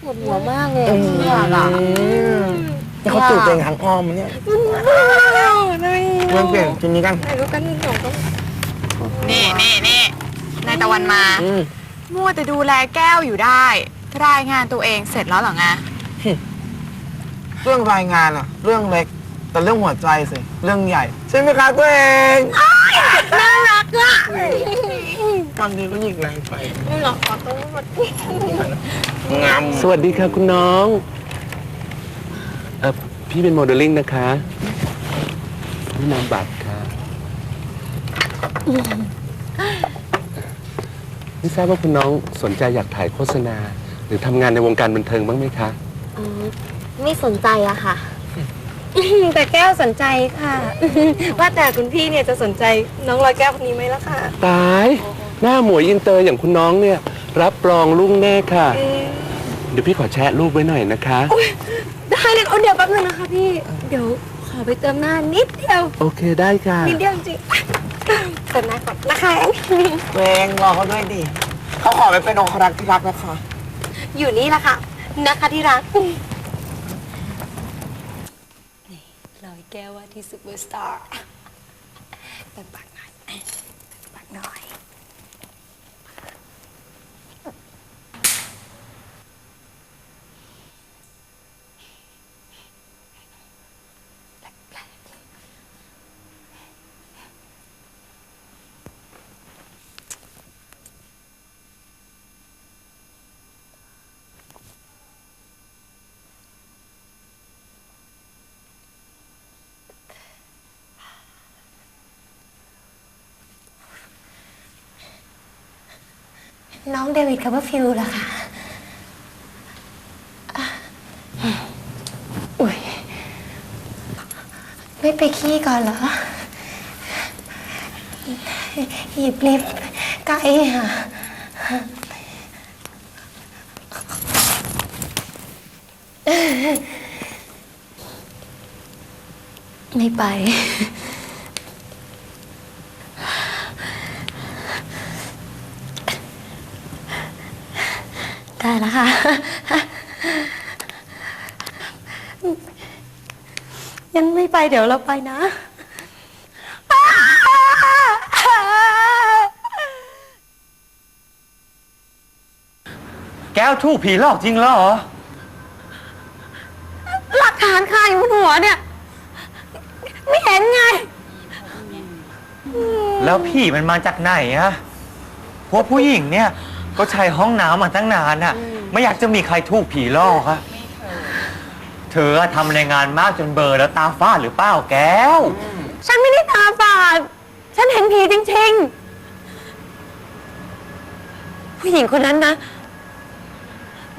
ปวดหัวมากเลยอืมเชื่อละนี่เขาจูบตัวเองทางอ้อมมันเนี่ยเรื่องเปลี่ยนชุดนี้กันไหนก็กันหนึ่งสองก็นี่นี่นี่นายตะวันมาอืมมัวแต่ดูแลแก้วอยู่ได้ รายงานตัวเองเสร็จแล้วเหรอไงเรื่องรายงานอะเรื่องเล็ก แต่เรื่องหัวใจสิ เรื่องใหญ่ ใช่ไหมคะตัวเองน่ารั กอะบางทีก็ยิงแรงไปไม่หรอกขอโทษงามสวัสดีค่ะคุณน้องเออพี่เป็นโมเดลลิ่งนะคะนี่นามบัตรค่ะไม่ทราบว่าคุณน้องสนใจอยากถ่ายโฆษณา หรือทำงานในวงการบันเทิงบ้างไหมคะ ไม่สนใจอะค่ะ แต่แก้วสนใจค่ะ ว่าแต่คุณพี่เนี่ยจะสนใจน้องลอยแก้วคนนี้ไหมล่ะค่ะ ตายหน้าหมวยอินเตอร์อย่างคุณน้องเนี่ย รับรองลุ่งแน่ค่ะเดี๋ยวพี่ขอแชะรูปไว้หน่อยนะคะได้เลยเอาเดี๋ยวแป๊บนึงนะคะพี่ เดี๋ยวขอไปเติมหน้านิดเดียว โอเคได้ค่ะ นิดเดียวจริงๆเติมหน้าก่อนนะคะ ตัวเองรอเขาด้วยดิเขาขอไปเป็นองครักษ์ที่รักนะคะ อยู่นี่แหละค่ะ นะคะที่รักนี่ลอยแก้วว่า ที่ซูเปอร์สตาร์แต่ปากหน่อยปากหน่อย น้องเดวิดคัพเปอร์ฟิลด์เหรอคะอะอุ้ยไม่ไปขี้ก่อนเหรอ หยิบลิฟต์ใกล้ค่ะไม่ไป ได้แล้วค่ะ ยังไม่ไปเดี๋ยวเราไปนะแก้วถูกผีหลอกจริงเหรอ หลักฐานคาอยู่บนหัวเนี่ย ไม่เห็นไง แล้วผีมันมาจากไหนอะพวกผู้หญิงเนี่ย ก็ใช้ห้องน้ำมาตั้งนานอะไม่อยากจะมีใครถูกผีหลอกอะเธออะทำรายงานมากจนเบลอร์แล้วตาฝ้าหรือเปล่าแก้ว ฉันไม่ได้ตาฝาด ฉันเห็นผีจริงๆ ผู้หญิงคนนั้นนะ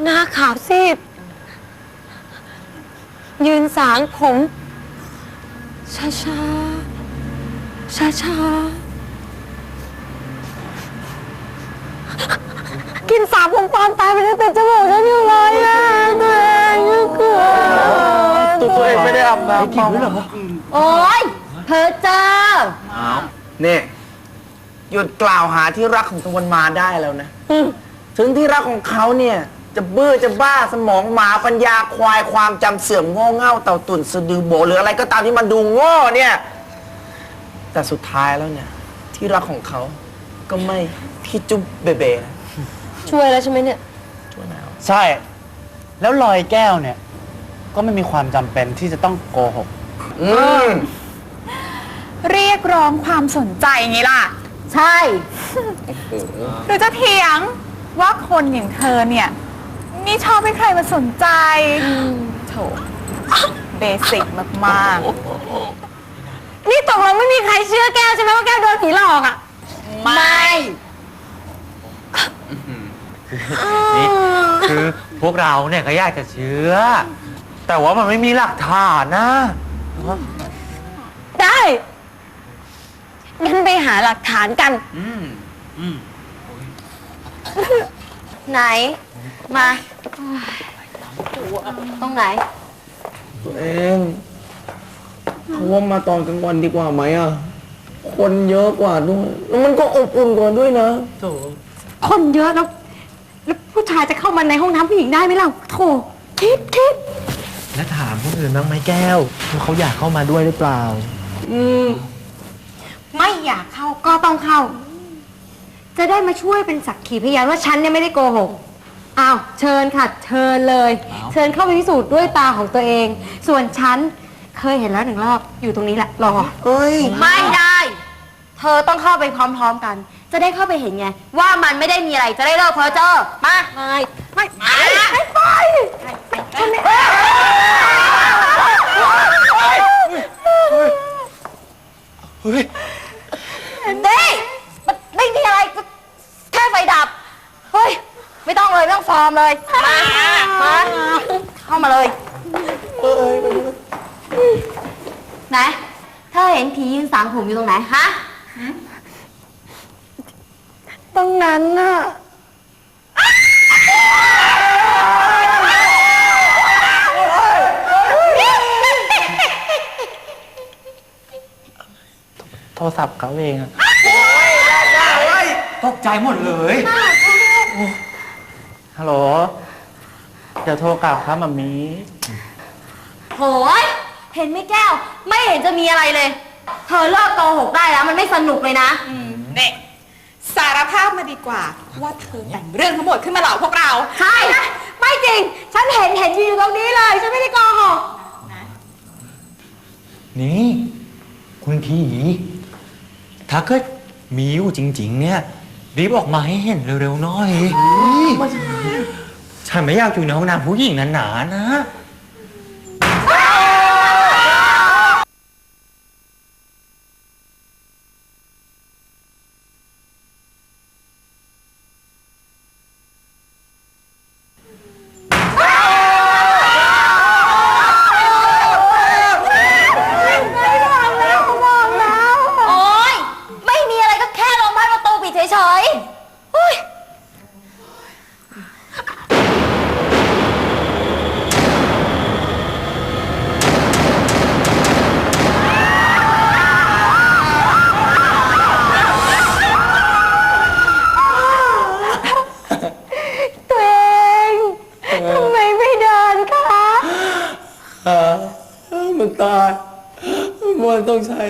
หน้าขาวซีด ยืนสางผม ช้าช้าช้าช้าๆ กินสาบผมปลอมตายไปตั้งแต่จมูกฉันอยู่เลยอะตัวเองก็กลัวตัวตัวเองไม่ได้อาบน้ำไม่จริงด้วยเหรอโอ๊ยเพอเจอเนี่ยหยุดกล่าวหาที่รักของตะวันมาได้แล้วนะถึงที่รักของเขาเนี่ยจะเบื่อจะบ้าสมองหมาปัญญาควายความจำเสื่อมโง่เง่าเต่าตุ่นสะดือโบหรืออะไรก็ตามที่มันดูโง่เนี่ย แต่สุดท้ายแล้วเนี่ย ที่รักของเขาก็ไม่พี่จุ๊บเบเบนะ ช่วยแล้วใช่ไหมเนี่ยชั่วหนาวใช่ แล้วลอยแก้วเนี่ย ก็ไม่มีความจำเป็นที่จะต้องโกหก อืมเรียกร้องความสนใจไงล่ะ ใช่ หรือจะเถียงว่าคนอย่างเธอเนี่ย นี่ชอบให้ใครมาสนใจโถเบสิกมากนี่ตกลงไม่มีใครเชื่อแก้วใช่ไหมว่าแก้วโดนผีหลอกอะ ๆ ไม่ นี่คือพวกเราเนี่ยก็อยากจะเชื่อ แต่ว่ามันไม่มีหลักฐานนะ ได้ งั้นไปหาหลักฐานกันไหน มาตรงไหน ตัวเองเขาว่ามาตอนกลางวันดีกว่าไหมอะ คนเยอะกว่าด้วย แล้วมันก็อบอุ่นกว่าด้วยนะ คนเยอะแล้วแล้ว ผู้ชายายจะเข้ามาในห้องน้ำผู้หญิงได้ไหมล่ะโถคิดคิดแล้วถามคนอื่นบ้างไหมแก้วว่าเขาอยากเข้ามาด้วยหรือเปล่า อืม ไม่อยากเข้าก็ต้องเข้า จะได้มาช่วยเป็นสักขีพยานว่าฉันเนี่ยไม่ได้โกหกอ้าวเชิญค่ะ เชิญเลยเชิญเข้าไปพิสูจน์ด้วยตาของตัวเอง ส่วนฉันเคยเห็นแล้วหนึ่งรอบอยู่ตรงนี้แหละรอเฮ้ย ไม่ได้ เธอต้องเข้าไปพร้อมๆกัน จะได้เข้าไปเห็นไง ว่ามันไม่ได้มีอะไรจะได้เลิกเพ้อเจ้อมา ไม่ ไม่ ไม่ไม่ไปฉันไม่เฮ้ยนี่มันไม่มีอะไรก็แค่ไฟดับ เฮ้ย ไม่ต้องเลย ไม่ต้องฟอร์มเลย มา มา เข้ามาเลยไหน เธอเห็นผียืนสางผมอยู่ตรงไหน ฮะ ตรงนั้นน่ะโทรศัพท์เขาเองอะตกใจหมดเลยฮัลโหลเดี๋ยวโทรกลับครับมัมมี่โหยเห็นไหมแก้ว ไม่เห็นจะมีอะไรเลย เธอเลิกโกหกได้แล้ว มันไม่สนุกเลยนะ เนี่ย สารภาพมาดีกว่า ว่าเธอแต่งเรื่องทั้งหมดขึ้นมาหลอกพวกเราใช่ไม่จริง ฉันเห็นเห็นอยู่ตรงนี้เลยฉันไม่ได้โกหกนี่ คุณผีถ้าเกิดมีอยู่จริง ๆ เนี่ยรีบออกมาให้เห็นเร็วๆหน่อย ฉันไม่อยากอยู่ในห้องน้ำผู้หญิงหนาๆนะ ต้องใช้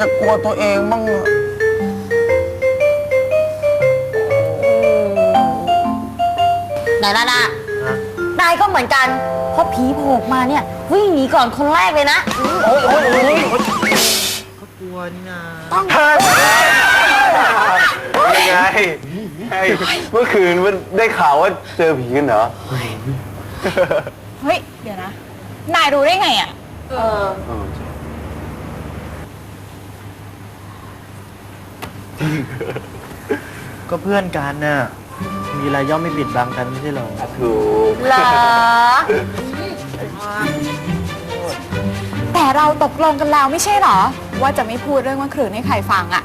จะกลัวตัวเองบ้างอะไหนล่ะนะนายก็เหมือนกันพอผีโผล่มาเนี่ย วิ่งหนีก่อนคนแรกเลยนะยังไงไอ้เมื่อคืนมันได้ข่าวว่าเจอผีกันเหรอ เฮ้ย เดี๋ยวนะ นายรู้ได้ไงอะ ก็เพื่อนกันน่ะ มีอะไรย่อมไม่ปิดบังกันไม่ใช่หรอถูกเหรอ แต่เราตกลงกันแล้วไม่ใช่เหรอ ว่าจะไม่พูดเรื่องว่าครืนให้ใครฟังอะ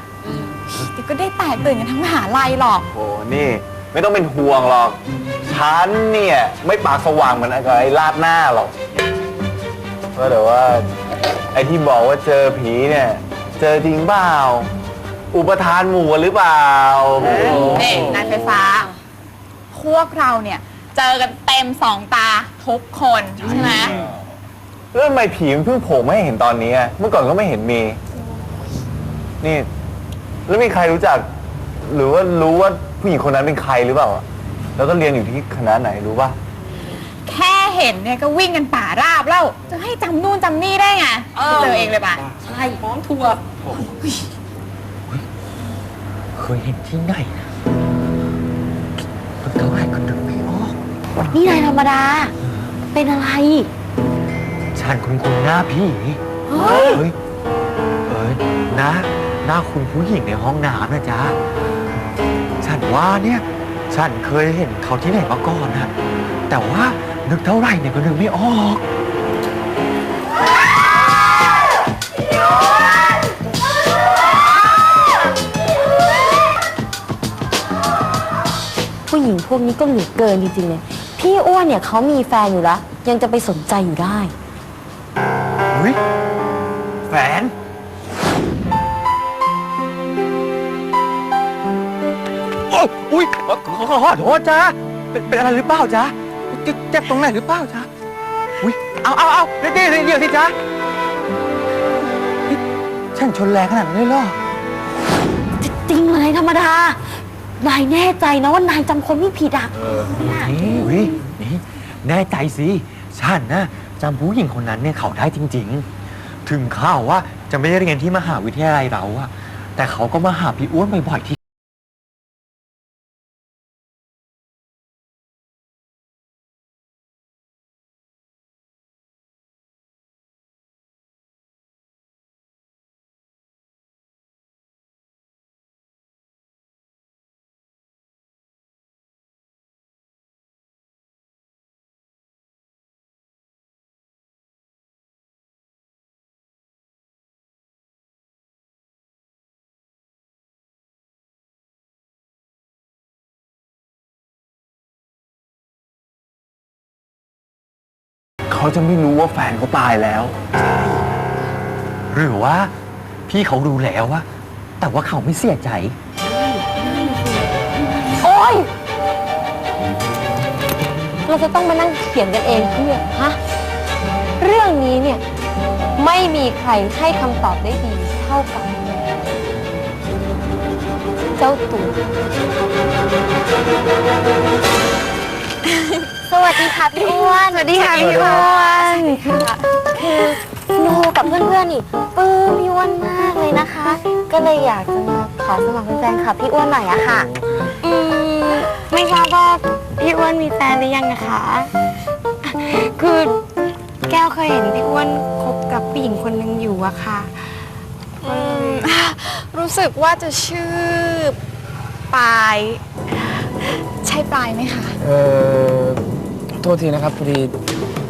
เดี๋ยวก็ได้แตกตื่นกันทั้งมหาลัยหรอก โอ้นี่ ไม่ต้องเป็นห่วงหรอก ฉันเนี่ย ไม่ปากสว่างเหมือนไอ้ลาดหน้าหรอกก็แต่ว่า ไอ้ที่บอกว่าเจอผีเนี่ย เจอจริงเปล่า อุปทานหมู่กันหรือเปล่านี่นายไฟฟ้า พวกเราเนี่ยเจอกันเต็มสองตาทุกคนใช่ไหมแล้วทำไมผีมันเพิ่งโผล่มาให้เห็นตอนนี้อะเมื่อก่อนก็ไม่เห็นมี นี่ แล้วมีใครรู้จัก หรือว่ารู้ว่าผู้หญิงคนนั้นเป็นใครหรือเปล่าอะแล้วก็เรียนอยู่ที่คณะไหนรู้ป่ะ แค่เห็นเนี่ยก็วิ่งกันป่าราบแล้ว จะให้จำนู่นจำนี่ได้ไงไปเจอเองเลยป่ะ ใช่พร้อมทัวร์ เคยเห็นที่ไหนนะมันเท่าไหร่ก็นึกไม่ออก นี่นายธรรมดา เป็นอะไรฉันคุณคุณหน้าพี่เฮ้ยเฮ้ยเอ้ยหน้าหน้าคุณผู้หญิงในห้องน้ำนะจ๊ะ ฉันว่าเนี่ย ฉันเคยเห็นเขาที่ไหนมาก่อนนะแต่ว่านึกเท่าไหร่เนี่ยก็นึกไม่ออก ผู้หญิงพวกนี้ก็เหลือเกินจริงๆเลยพี่อ้วนเนี่ยเขามีแฟนอยู่แล้วยังจะไปสนใจอยู่ได้ อุ้ยแฟน โอ้ยอุ้ยขอขอขอโทษจ้าเป็นเป็นอะไรหรือเปล่าจ๊ะเจ็บเจ็บตรงไหนหรือเปล่าจ๊ะอุ้ยเอาเอาเอาเดี๋ยวเดี๋ยวเดี๋ยวสิจ๊ะนี่ฉันชนแรงขนาดนั้นเลยเหรอ จริงเลยธรรมดา นายแน่ใจนะว่านายจำคนไม่ผิดอะนี่อุ้ยนี่แน่ใจสิฉันนะจำผู้หญิงคนนั้นเนี่ยเขาได้จริง ๆ ถึงข่าวว่าจะไม่ได้เรียนที่มหาวิทยาลัยเราอะแต่เขาก็มาหาพี่อ้วนบ่อยๆที่ เขาจะไม่รู้ว่าแฟนเขาตายแล้ว หรือว่า พี่เขารู้แล้วว่า แต่ว่าเขาไม่เสียใจ โอ๊ย เราจะต้องมานั่งเขียนกันเองเพื่อฮะ เรื่องนี้เนี่ย ไม่มีใครให้คำตอบได้ดีเท่ากับ เจ้าตัว สวัสดีค่ะพี่อ้วนสวัสดีค่ะพี่อ้วนคือโนกับเพื่อนๆนี่ปลื้มพี่อ้วนมากเลยนะคะ ก็เลยอยากจะมาขอสมัครเป็นแฟนคลับพี่อ้วนหน่อยอะค่ะ อืมไม่ทราบว่าพี่อ้วนมีแฟนหรือยังนะคะ คือแก้วเคยเห็นพี่อ้วนคบกับผู้หญิงคนหนึ่งอยู่อะค่ะรู้สึกว่าจะชื่อปลาย ใช่ปลายไหมคะ เออโทษทีนะครับพอดี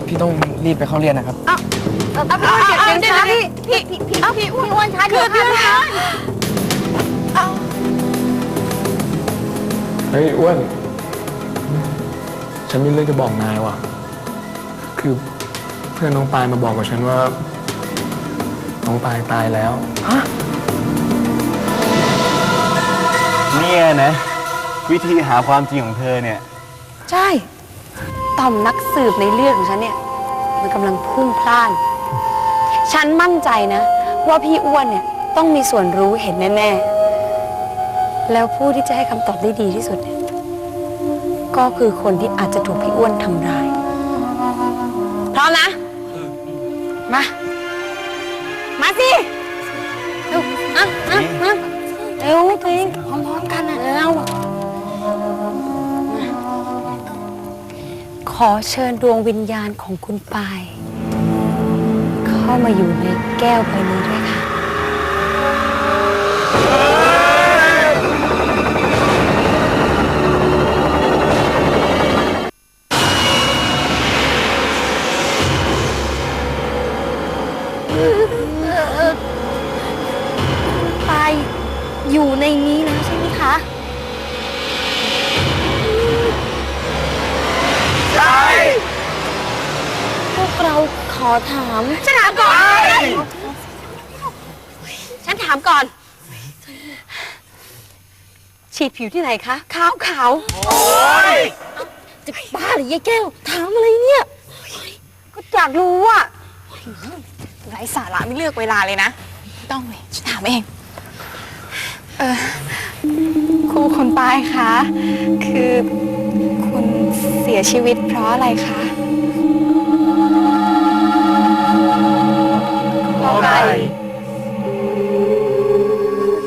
พี่ต้องรีบไปเข้าเรียนนะครับ เอาพี่อ้วนเดี๋ยวเดี๋ยวนะพี่พี่พี่พี่พี่อ้วนอ้วนช้าเดี๋ยวค่ะเฮ้ยอ้วน ฉันมีเรื่องจะบอกนายว่ะ คือเพื่อนน้องปายมาบอกกับฉันว่า น้องปายตายแล้ว เนี่ยนะ วิธีหาความจริงของเธอเนี่ย ใช่ ต่อมนักสืบในเลือดของฉันเนี่ย มันกำลังพุ่งพล่าน ฉันมั่นใจนะ ว่าพี่อ้วนเนี่ยต้องมีส่วนรู้เห็นแน่ๆ แล้วผู้ที่จะให้คำตอบได้ดีที่สุดเนี่ยก็คือคนที่อาจจะถูกพี่อ้วนทำร้าย พร้อมนะ มา มาสิ เร็วอะอะมาเร็วตัวเอง ขอเชิญดวงวิญญาณของคุณปาย เข้ามาอยู่ในแก้วใบนี้ด้วยค่ะ ฉีดผิวที่ไหนคะ ขาวขาวจะบ้าหรือยายแก้วถามอะไรเนี่ยก็อยากรู้อะไร้สาระไม่เลือกเวลาเลยนะไม่ต้องเลยฉันถามเอง เออครูคนปายคะคือคุณเสียชีวิตเพราะอะไรคะขอไก่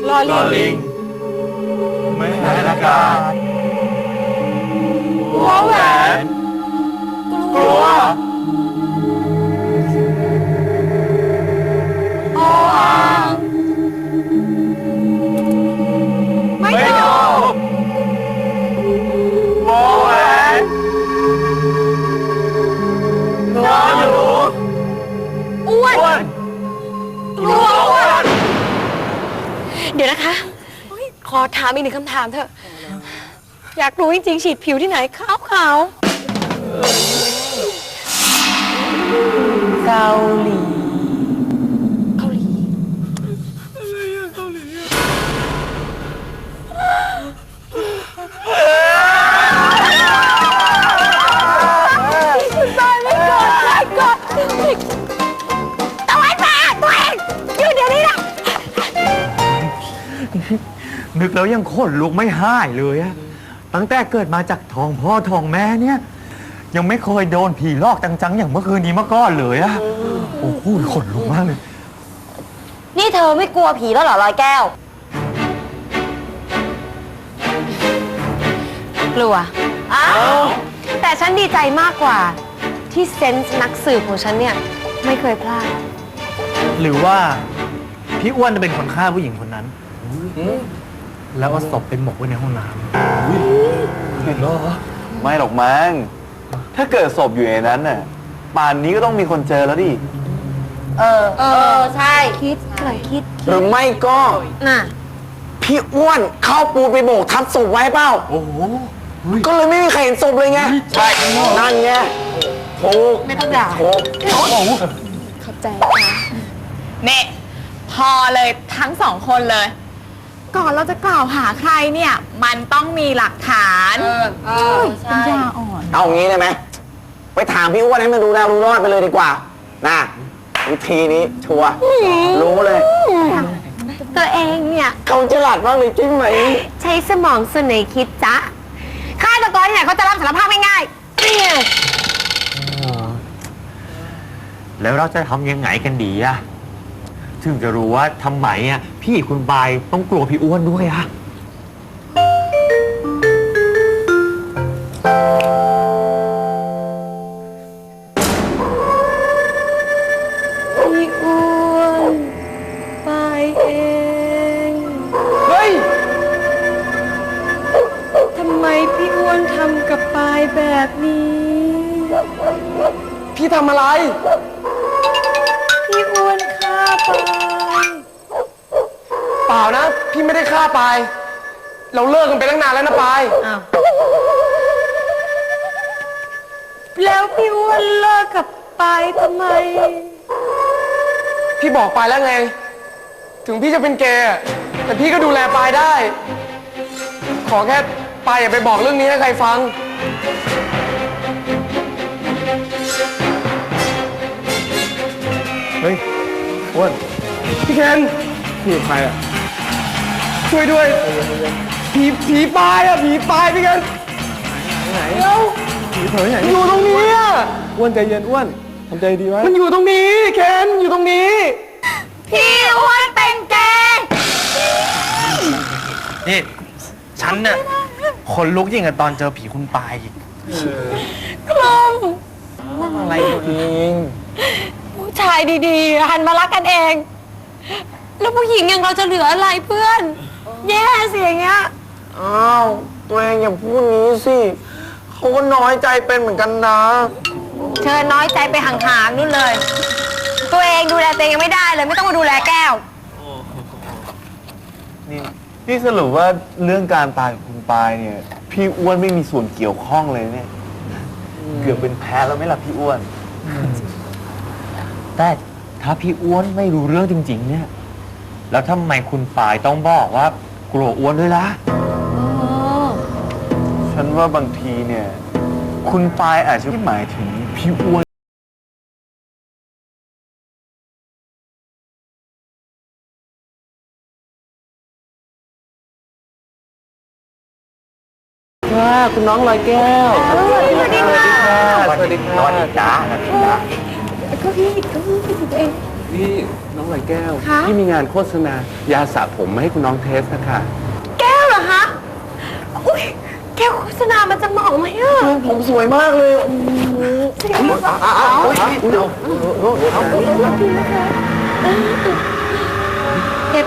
รอลิงลิงไม่ หายอากาศหัวแหวนกลัวไม่ไม่ถูถูกกวแหวนนอหนูอ้วนอ้วนกลัวอ้วน เดี๋ยวนะคะ อถามอีกหนึ่งคำถามเถอะ อยากรู้จริงๆฉีดผิวที่ไหนขาวขาวเกาหลี นึกแล้วยังขนลุกไม่ห้ายเลยอะตั้งแต่เกิดมาจากท้องพ่อท้องแม่เนี่ย ยังไม่เคยโดนผีลอกจังๆ อย่างเมื่อคืนนี้มาก่อนเลยอะโอ้โหขนลุกมากเลย นี่เธอไม่กลัวผีแล้วเหรอลอยแก้ว กลัวอ้าวแต่ฉันดีใจมากกว่า ที่เซนส์นักสืบของฉันเนี่ยไม่เคยพลาด หรือว่า พี่อ้วนจะเป็นคนฆ่าผู้หญิงคนนั้น แล้วเอาศพไปหมกไว้ในห้องน้ไม่หรอกมั้ง ถ้าเกิดศพอยู่ในนั้นน่ะ ป่านนี้ก็ต้องมีคนเจอแล้วดิ เออ เออ ใช่ คิดกำลังคิด หรือไม่ก็ น่ะ พี่อ้วนเข้าปูนไปโบกทับศพไว้เปล่า โอ้โห ก็เลยไม่มีใครเห็นศพเลยไง ใช่ นั่นไงถูกไม่ต้องด่าถูกขอบใจค่ะเนี่ยพอเลยทั้งสองคนเลย ก่อนเราจะกล่าวหาใครเนี่ย มันต้องมีหลักฐานเออเออใช่ปัญญาอ่อน เอางี้ได้ไหมไปถามพี่อ้วนให้มันรู้แล้วรู้รอดไปเลยดีกว่านะวิธีนี้ชัวร์รู้เลย ตัวเองเนี่ย เขาฉลาดมากเลยจริงไหม ใช้สมองส่วนไหนคิดจ๊ะฆาตกรที่ไหนเขาจะรับสารภาพง่ายๆนี่ไงแล้วเราจะทำยังไงกันดีอะ ถึงจะรู้ว่าทำไมอะพี่คุณบายต้องกลัวพี่อ้วนด้วยอะ แล้วพี่อ้วนเลิกกับปายทำไม พี่บอกปายแล้วไง ถึงพี่จะเป็นเกย์อะแต่พี่ก็ดูแลปายได้ ขอแค่ปายอย่าไปบอกเรื่องนี้ให้ใครฟัง เฮ้ยอ้วนพี่เคนพี่ใครอะช่วยด้วย ผีผีปายอะผีปายพี่เคนไหนเดี๋ยวผี เผยไหนอยู่ตรงนี้อะอ้วนใจเย็นอ้วนทำใจดีไว้มันอยู่ตรงนี้เคนอยู่ตรงนี้ พี่อ้วนเป็นเกย์นี่ ฉันเนี่ยคนลุกยิ่งกับตอนเจอผีคุณปายอีกกลมอะไรจริงผู้ชายดีๆ หันมารักกันเอง แล้วผู้หญิงอย่างเราจะเหลืออะไรเพื่อน แย่สิอย่างเงี้ย อ้าว ตัวเองอย่าพูดนี้สิ เขาก็น้อยใจเป็นเหมือนกันนะเชิญน้อยใจไปห่างๆนู่นเลย ตัวเองดูแลตัวเองยังไม่ได้เลย ไม่ต้องมาดูแลแก้ว นี่นี่สรุปว่าเรื่องการตายของคุณปายเนี่ย พี่อ้วนไม่มีส่วนเกี่ยวข้องเลยเนี่ย เกือบเป็นแพ้แล้วไหม่ล่ะพี่อ้วน แต่ถ้าพี่อ้วนไม่รู้เรื่องจริง ๆ เนี่ย แล้วทำไมคุณปายต้องบอกว่ากลัวอ้วนด้วยล่ะ ฉันว่าบางทีเนี่ย คุณปายอาจจะหมายถึงพี่อ้วนคุณน้องลอยแก้วสวัสดีค่ะสวัสดีค่ะสวัสดีจ้าก็พี่ก็พี่พี่ตัวเองพี่น้องลอยแก้วคะพี่มีงานโฆษณายาสระผมมาให้คุณน้องเทสนะคะ แก้วเหรอคะ อุ้ย แก้วโฆษณามันจะเหมาะไหมอะผมสวยมากเลยเก็บ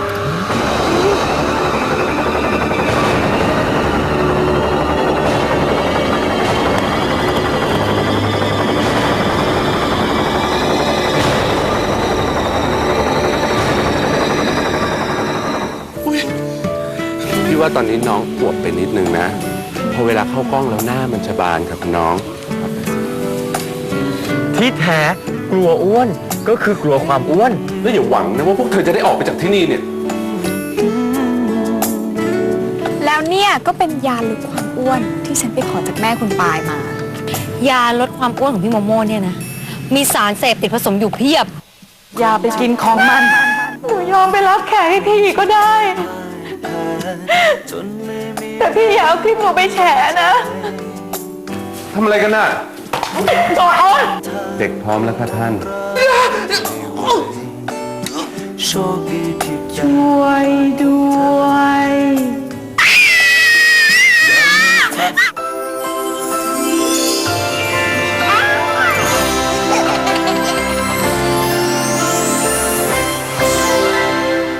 พี่ว่าตอนนี้น้องอวบไปนิดนึงนะ พอเวลาเข้ากล้องแล้วหน้ามันจะบานครับคุณน้อง ที่แท้กลัวอ้วนก็คือกลัวความอ้วน แล้วอย่าหวังนะว่าพวกเธอจะได้ออกไปจากที่นี่เนี่ย แล้วเนี่ยก็เป็นยาลดความอ้วนที่ฉันไปขอจากแม่คุณปายมา ยาลดความอ้วนของพี่โมโม่เนี่ยนะ มีสารเสพติดผสมอยู่เพียบ อย่าไปกินของมัน หนูยอมไปรับแขกให้พี่ก็ได้ แต่พี่อย่าเอาคลิปหนูไปแฉนะทำอะไรกันน่ะโอ๊ยเด็กพร้อมแล้วค่ะท่าน ช่วยด้วย